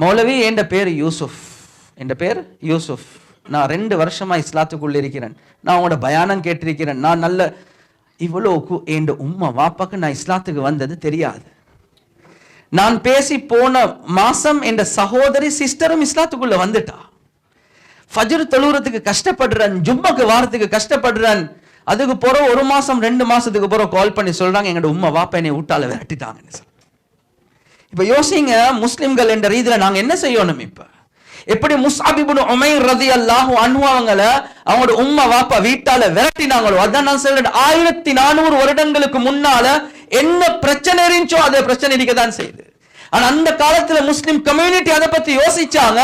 மௌலவி என் பேர் யூசுப் என்ற பேர் யூசுப் நான் ரெண்டு வருஷமா இஸ்லாத்துக்குள்ள இருக்கிறேன். நான் உங்களோட பயானம் கேட்டிருக்கிறேன். நான் நல்ல இவ்வளோ என் உம்மா வாப்பாக்கு நான் இஸ்லாத்துக்கு வந்தது தெரியாது. நான் பேசி போன மாசம் என் சகோதரி சிஸ்டரும் இஸ்லாத்துக்குள்ள வந்துட்டா. ஃபஜர் தொழுறதுக்கு கஷ்டப்படுறேன் ஜும்மாக்கு வாரத்துக்கு கஷ்டப்படுறேன். அதுக்கு போற ஒரு மாசம் ரெண்டு மாசத்துக்கு போற கால் பண்ணி சொல்றாங்க எங்களோட உம்மா வாப்பா என்னை விட்டால விரட்டிட்டாங்கன்னு சொல்லி. இப்ப யோசிங்க முஸ்லிம்கள் என்ற ரீதியில நாங்க என்ன செய்யணும் இப்ப? எப்படி முஸ்அபிபுன் உமை ரதி அல்லாஹு அவங்கள அவங்களோட உம்மா வாப்பா வீட்டால விரட்டினாங்களோ? அதான் நான் சொல்றேன் ஆயிரத்தி நானூறு வருடங்களுக்கு முன்னால என்ன பிரச்சனை இருந்துச்சோ அதை பிரச்சனை இருக்கதான் செய்யுது. ஆனா அந்த காலத்துல முஸ்லிம் கம்யூனிட்டி அதை பத்தி யோசிச்சாங்க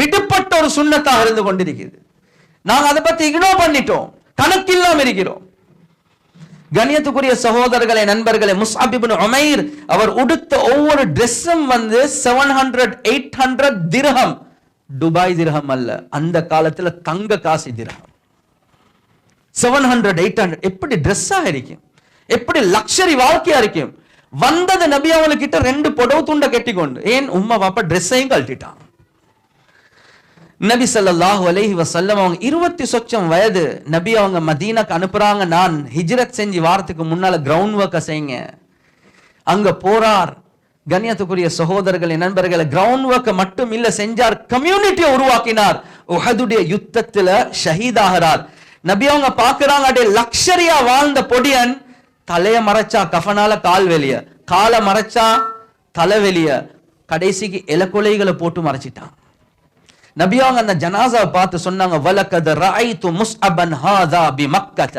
விடுபட்ட ஒரு சுண்ணத்தாக இருந்து கொண்டிருக்குது. நாங்க அதை பத்தி இக்னோர் பண்ணிட்டோம் கணக்கில்லாம இருக்கிறோம். கண்ணியத்துக்குரிய சகோதரர்களே நண்பர்களே முஸ்அப் இப்னு உமைர் அவர் உடுத்த ஒவ்வொரு ட்ரெஸ்ஸும் வந்து seven hundred eight hundred திரகம் Dubai திரகம் அல்ல. அந்த காலத்துல தங்க காசு திரகம் செவன் ஹண்ட்ரட் எயிட் ஹண்ட்ரட் எப்படி ட்ரெஸ்ஸாக இருக்கும்? எப்படி லக்ஷரி வாழ்க்கையா இருக்கும்? வந்தது நபி அவளுக்கிட்ட ரெண்டு புடவு துண்டை கட்டிக்கொண்டு ஏன் உம்மா பாப்பா ட்ரெஸ்ஸையும் கழட்டிட்டான். நபி ஸல்லல்லாஹு அலஹி வசல்லம் அவங்க இருபத்தி சொச்சம் வயது. நபி அவங்க மதீனாக்கு அனுப்புறாங்க. நான் ஹிஜ்ரத் செஞ்சு வாரத்துக்கு முன்னால கிரவுண்ட் ஒர்க்கை செய்யுங்க. அங்க போறார். கண்ணியத்துக்குரிய சகோதரர்களே நண்பர்களை கிரவுண்ட் ஒர்க்கை மட்டும் இல்ல செஞ்சார் கம்யூனிட்டியை உருவாக்கினார். உஹதுடைய யுத்தத்துல ஷஹீதாகிறார் நபி அவங்க பாக்குறாங்க அப்படியே லக்ஷரியா வாழ்ந்த பொடியன் தலைய மறைச்சா கஃபனால கால் வெளிய. காலை மறைச்சா தலை வெளிய. கடைசிக்கு இலக்கொலைகளை போட்டு மறைச்சிட்டான். நபி அவங்க அந்த ஜனாசாவை பார்த்து சொன்னாங்க வலக்கத ரஐது முஸ்அபன் ஹாதா பி மக்கத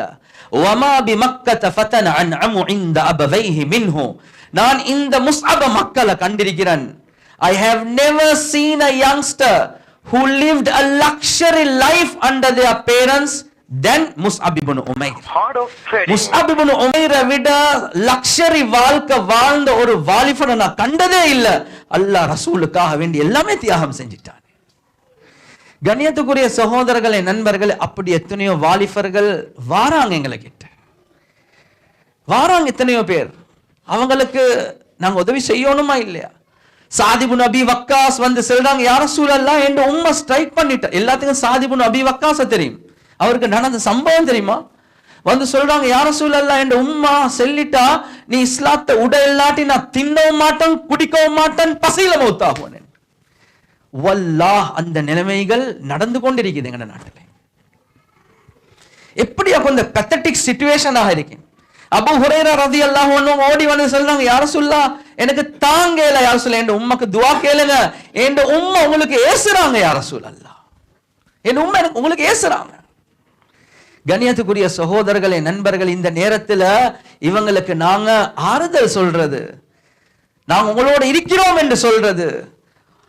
வமா பி மக்கத ஃபதன் அன்அமு இந்த அபவைஹி மின்ஹு. நான் இந்த முஸ்அப மக்களை கண்டிருக்கிறேன். I have never seen a youngster who lived a luxury life under their parents then Musab ibn Umair. Musab ibn உமைரை விட லக்ஷரி வாழ்க்கை வாழ்ந்த ஒரு வாலிபனை நான் கண்டதே இல்ல. அல்லாஹ் ரசூலுக்காக வேண்டி எல்லாமே தியாகம் செஞ்சிட்டான். கண்ணியத்துக்குரிய சகோதரர்களை நண்பர்கள் அப்படி எத்தனையோ வாலிபர்கள் வாராங்க எங்களை கிட்ட. வாராங்க எத்தனையோ பேர். அவங்களுக்கு நாங்க உதவி செய்யணுமா இல்லையா? சாதிபு நபி வக்காஸ் வந்து சொல்றாங்க யார சூழல்லாம் என்று உண்மை ஸ்ட்ரைக் பண்ணிட்ட. எல்லாத்துக்கும் சாதிபு நபி வக்காச தெரியும். அவருக்கு நடந்த சம்பவம் தெரியுமா? வந்து சொல்றாங்க யார சூழல்லாம் என்ற உம்மா செல்லிட்டா நீ இஸ்லாத்தை உட இல்லாட்டி நான் தின்னவும் மாட்டேன் குடிக்கவும் மாட்டேன் பசியில மௌத்தாகுவேன் வல்லாஹ் அந்த நிலைமைகள் நடந்து கொண்டிருக்குது எங்க நாட்டில். எப்படி அப்ப இந்த பெத்தட்டிக் சிச்சுவேஷனாக இருக்கேன் அப்போ ஹுரைரா ரதி அல்லாஹ் ஓடி வந்து சொல்றாங்க யார சொல்லா எனக்கு தாங்கல யார சொல்ல என் உம்மக்கு துவா கேளுங்க என் உம்மா உங்களுக்கு ஏசுறாங்க யார சொல்லல்லா என் உம்மா எனக்கு உங்களுக்கு ஏசுறாங்க. கண்ணியத்துக்குரிய சகோதரர்களே நண்பர்கள் இந்த நேரத்தில் இவங்களுக்கு நாங்க ஆறுதல் சொல்றது நாங்க உங்களோட இருக்கிறோம் என்று சொல்றது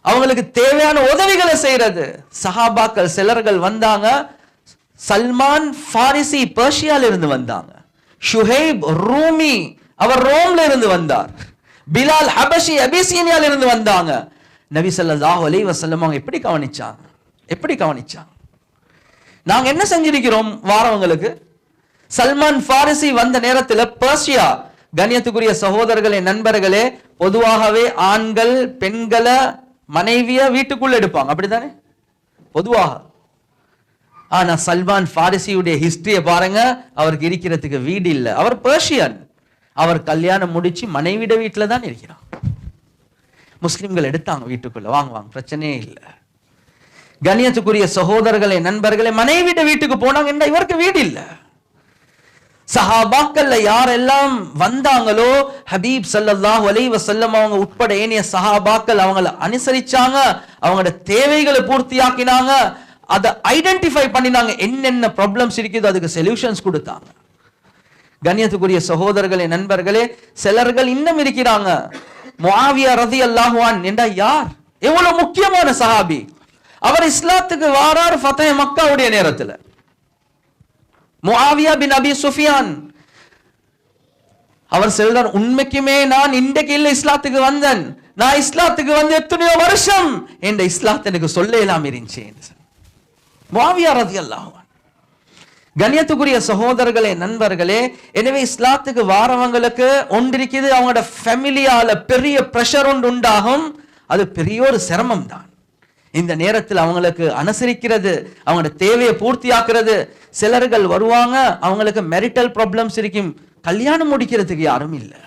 அவங்களுக்கு தேவையான உதவிகளை செய்யறது. சஹாபாக்கள் சிலர்கள் வந்தாங்க. சல்மான் ஃபாரிசி பர்ஷியால இருந்து வந்தாங்க. ஷுஹைப் ரூமி அவர் ரோம்ல இருந்து வந்தார். பிலால் ஹபஷி அபிசீனியால இருந்து வந்தாங்க. நபி ஸல்லல்லாஹு அலி வசல்லம் அவங்க எப்படி கவனிச்சாங்க? எப்படி கவனிச்சாங்க? நாங்க என்ன செஞ்சிருக்கிறோம் வாரவங்களுக்கு சல்மான் ஃபாரிசி வந்த நேரத்தில் பர்ஷியா கண்ணியத்துக்குரிய சகோதரர்களே நண்பர்களே பொதுவாகவே ஆண்கள் பெண்களை மனைவியா வீட்டுக்குள்ள எடுப்பாங்க. அப்படித்தானே? பொதுவாக. ஆனா சல்மான் பாரிசியுடைய ஹிஸ்டரியை பாருங்க அவருக்கு இருக்கிறதுக்கு வீடு இல்லை. அவர் பர்ஷியன் அவர் கல்யாணம் முடிச்சு மனைவிட வீட்டில் தான் இருக்கிறார். முஸ்லிம்கள் எடுத்தாங்க வீட்டுக்குள்ள. வாங்க வாங்க பிரச்சனையே இல்லை. கணியத்துக்குரிய சகோதரர்களே நண்பர்களே மனைவிட வீட்டுக்கு போனாங்க என்ன இவருக்கு வீடு இல்லை. சஹாபாக்கள்ல யாரெல்லாம் வந்தாங்களோ ஹபீப் ஸல்லல்லாஹு அலைஹி வசல்லம் அவங்க உட்பட ஏனைய சஹாபாக்கள் அவங்கள அனுசரிச்சாங்க அவங்களோட தேவைகளை பூர்த்தியாக்கினாங்க அதை ஐடென்டிஃபை பண்ணினாங்க. என்னென்ன ப்ராப்ளம்ஸ் இருக்குதோ அதுக்கு சொல்யூஷன்ஸ் கொடுத்தாங்க. கண்ணியத்துக்குரிய சகோதரர்களே நண்பர்களே சிலர்கள் இன்னும் இருக்கிறாங்க. முஆவியா ரதி அல்லாஹுவான் என்றா யார்? எவ்வளவு முக்கியமான சஹாபி. அவர் இஸ்லாத்துக்கு வாரார் ஃபத்தே மக்காவுடைய நேரத்துல. முஆவியா பின் அபி சுஃபியான். அவர் செல்றார் உண்மைக்குமே நான் இன்றைக்கு இல்லை இஸ்லாத்துக்கு வந்தேன். நான் இஸ்லாத்துக்கு வந்து எத்தனையோ வருஷம் என்ற இஸ்லாத்தை எனக்கு சொல்ல இல்லாம இருந்துச்சு. முஆவியா ரலியல்லாஹு கண்ணியத்துக்குரிய சகோதரர்களே நண்பர்களே எனவே இஸ்லாத்துக்கு வாரவங்களுக்கு ஒன்றிருக்குது அவங்களோட ஃபேமிலியால பெரிய பிரஷர் ஒன்று உண்டாகும். அது பெரிய ஒரு சிரமம் தான் இந்த நேரத்தில் அவங்களுக்கு அனுசரிக்கிறது அவங்களோட தேவையை பூர்த்தியாக்குறது. சிலர்கள் வருவாங்க அவங்களுக்கு மெரிட்டல் ப்ராப்ளம்ஸ் இருக்கும். கல்யாணம் முடிக்கிறதுக்கு யாரும் இல்லை.